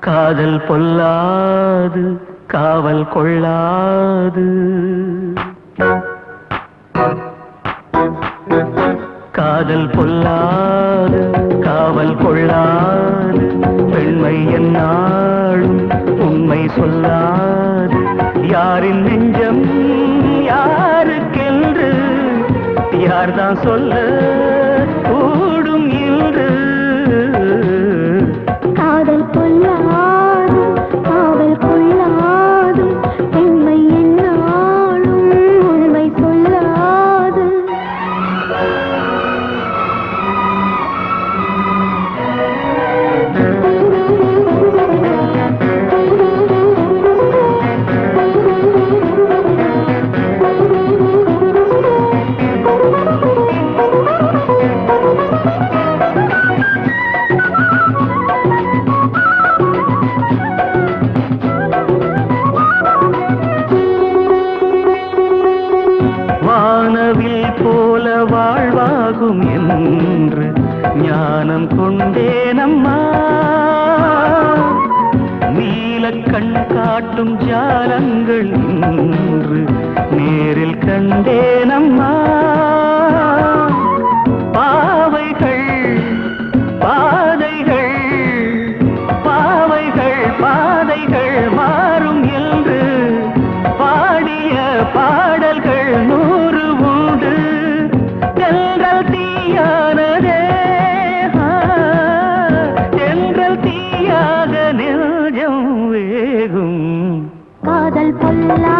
காதல் பொல்லாது காவல் கொள்ளாது. காதல் பொல்லாது காவல் கொள்ளாது. பெண்மை என்னாலும் உண்மை சொல்லாது. யாரின் நெஞ்சம் யாருக்கென்று யார்தான் சொல்ல ஆகும் என்று ஞானம் கொண்டேனம்மா. நீல கண் காட்டும் ஜாலங்கள் இன்று நேரில் கண்டேனம்மா. பாவைகள் பாதைகள் பாவைகள் பாதைகள் மாறும் என்று பாடிய பாடல்கள் காதல்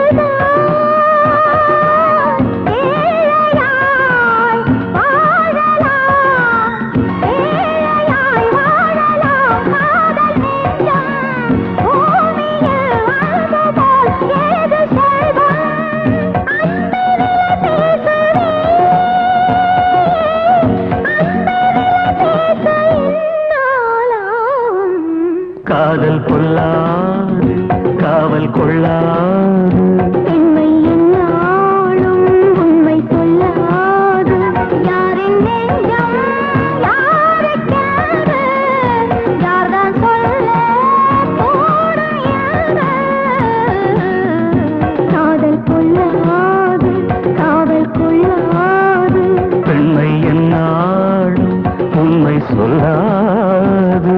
காதல் பொல்லாது காவல் கொள்ளாது. பெண்மை என்னாலும் உண்மை சொல்லாது யாரின் நெஞ்சம் யார்தான் சொல்ல காதல் காவல் கொள்ளாது. பெண்மை என்னாலும் உண்மை சொல்லாது.